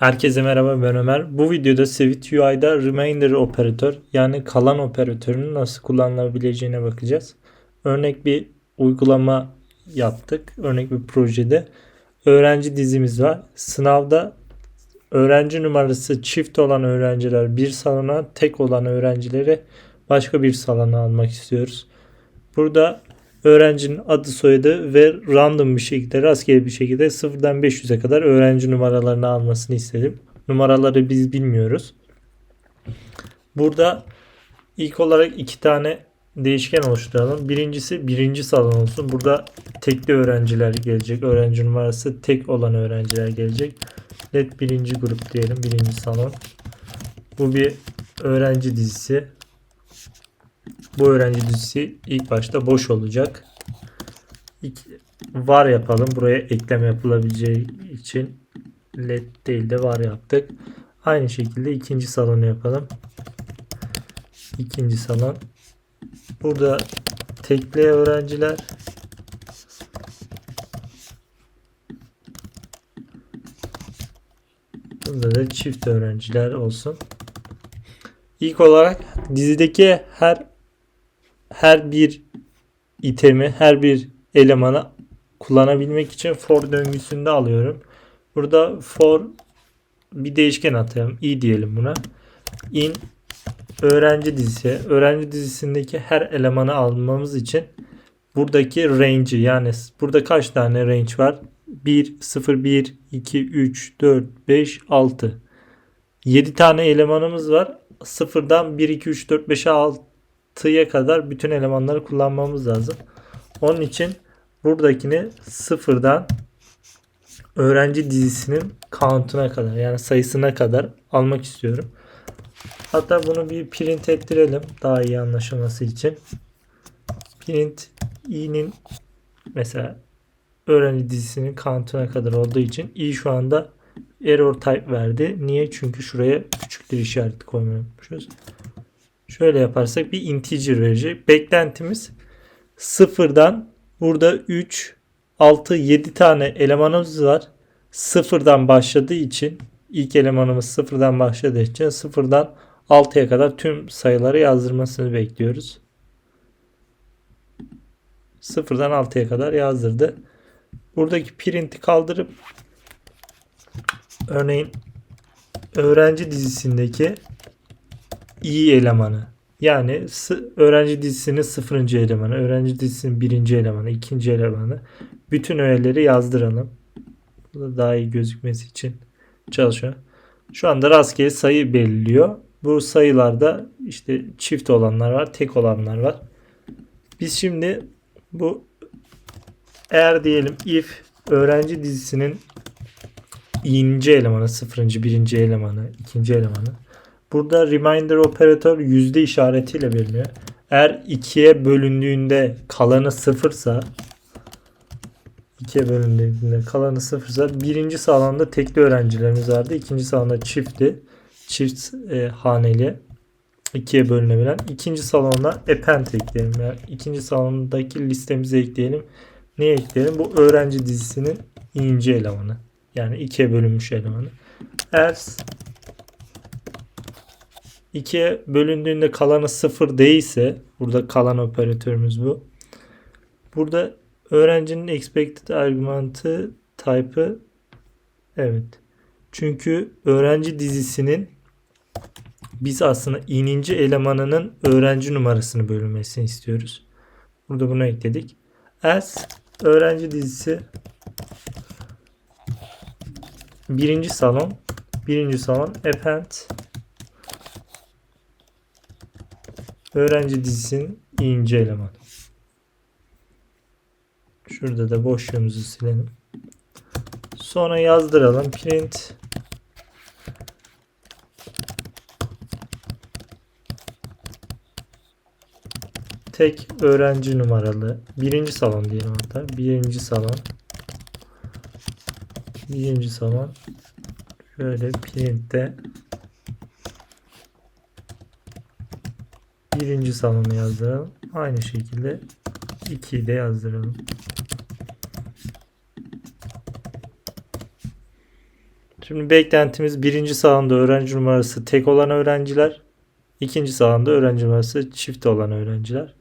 Herkese merhaba ben Ömer. Bu videoda Swift UI'da remainder operatör yani kalan operatörünün nasıl kullanılabileceğine bakacağız. Örnek bir uygulama yaptık. Örnek bir projede öğrenci dizimiz var. Sınavda öğrenci numarası çift olan öğrenciler bir salona, tek olan öğrencileri başka bir salona almak istiyoruz. Burada öğrencinin adı soyadı ve random bir şekilde rastgele bir şekilde 0'dan 500'e kadar öğrenci numaralarını almasını istedim. Numaraları biz bilmiyoruz. Burada ilk olarak iki tane değişken oluşturalım. Birincisi birinci salon olsun. Burada tekli öğrenciler gelecek. Öğrenci numarası tek olan öğrenciler gelecek. Let birinci grup diyelim. Birinci salon. Bu bir öğrenci dizisi. Bu öğrenci dizisi ilk başta boş olacak. İlk var yapalım. Buraya eklem yapılabileceği için led değil de var yaptık. Aynı şekilde ikinci salonu yapalım. İkinci salon. Burada tekli öğrenciler Burada da çift öğrenciler olsun. İlk olarak dizideki her her bir itemi, her bir elemanı kullanabilmek için for döngüsünde alıyorum. Burada for bir değişken atalım. i diyelim buna. in öğrenci dizisi. Öğrenci dizisindeki her elemanı almamız için buradaki range'i yani burada kaç tane range var? 1, 0, 1, 2, 3, 4, 5, 6. 7 tane elemanımız var. Sıfırdan 1, 2, 3, 4, 5, 6'ya kadar bütün elemanları kullanmamız lazım. Onun için buradakini sıfırdan öğrenci dizisinin count'una kadar yani sayısına kadar almak istiyorum. Hatta bunu bir print ettirelim daha iyi anlaşılması için. Print i'nin mesela öğrenci dizisinin count'una kadar olduğu için i şu anda error type verdi. Niye? Çünkü şuraya küçüktür işareti koymuyormuşuz. Şöyle yaparsak bir integer verecek. Beklentimiz sıfırdan burada 3, 6, 7 tane elemanımız var. Sıfırdan başladığı için ilk elemanımız sıfırdan başladığı için sıfırdan 6'ya kadar tüm sayıları yazdırmasını bekliyoruz. Sıfırdan 6'ya kadar yazdırdı. Buradaki print'i kaldırıp örneğin öğrenci dizisindeki i elemanı yani öğrenci dizisinin sıfırıncı elemanı, öğrenci dizisinin birinci elemanı, ikinci elemanı bütün öğeleri yazdıralım. Bu da daha iyi gözükmesi için çalışıyor. Şu anda rastgele sayı belirliyor. Bu sayılarda işte çift olanlar var, tek olanlar var. Biz şimdi bu eğer diyelim if öğrenci dizisinin ince elemanı, sıfırıncı, birinci elemanı, ikinci elemanı. Burada reminder operatör yüzde işaretiyle veriliyor. Eğer ikiye bölündüğünde kalanı sıfırsa ikiye bölündüğünde kalanı sıfırsa birinci salonda tekli öğrencilerimiz vardı. ikinci salonda çiftti. Çift e, haneli ikiye bölünebilen. ikinci salonda append ekleyelim. Yani ikinci salondaki listemize ekleyelim. Neye ekleyelim? Bu öğrenci dizisinin ince elemanı. Yani ikiye bölünmüş elemanı. Else ikiye bölündüğünde kalanı sıfır değilse burada kalan operatörümüz bu. Burada öğrencinin expected argument'ı type'ı evet. Çünkü öğrenci dizisinin biz aslında ininci elemanının öğrenci numarasını bölünmesini istiyoruz. Burada bunu ekledik. Else öğrenci dizisi birinci salon birinci salon append öğrenci dizisinin ince elemanı. Şurada da boşluğumuzu silelim. Sonra yazdıralım. Print tek öğrenci numaralı birinci salon diyelim hatta birinci salon birinci salon şöyle printte birinci salonu yazdıralım aynı şekilde 2'yi de yazdıralım Şimdi beklentimiz birinci salonda öğrenci numarası tek olan öğrenciler. ikinci salonda öğrenci numarası çift olan öğrenciler.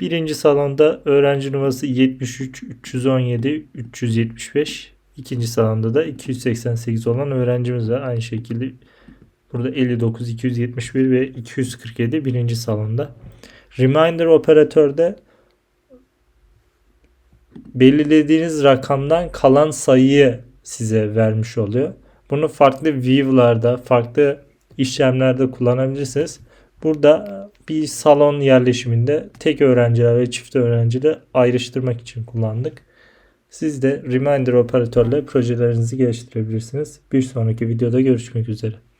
Birinci salonda öğrenci numarası 73, 317, 375. İkinci salonda da 288 olan öğrencimiz var. Aynı şekilde burada 59, 271 ve 247 birinci salonda. Reminder operatörde belirlediğiniz rakamdan kalan sayıyı size vermiş oluyor. Bunu farklı view'larda, farklı işlemlerde kullanabilirsiniz. Burada bir salon yerleşiminde tek öğrenciler ve çift öğrencileri ayrıştırmak için kullandık. Siz de Reminder operatörle projelerinizi geliştirebilirsiniz. Bir sonraki videoda görüşmek üzere.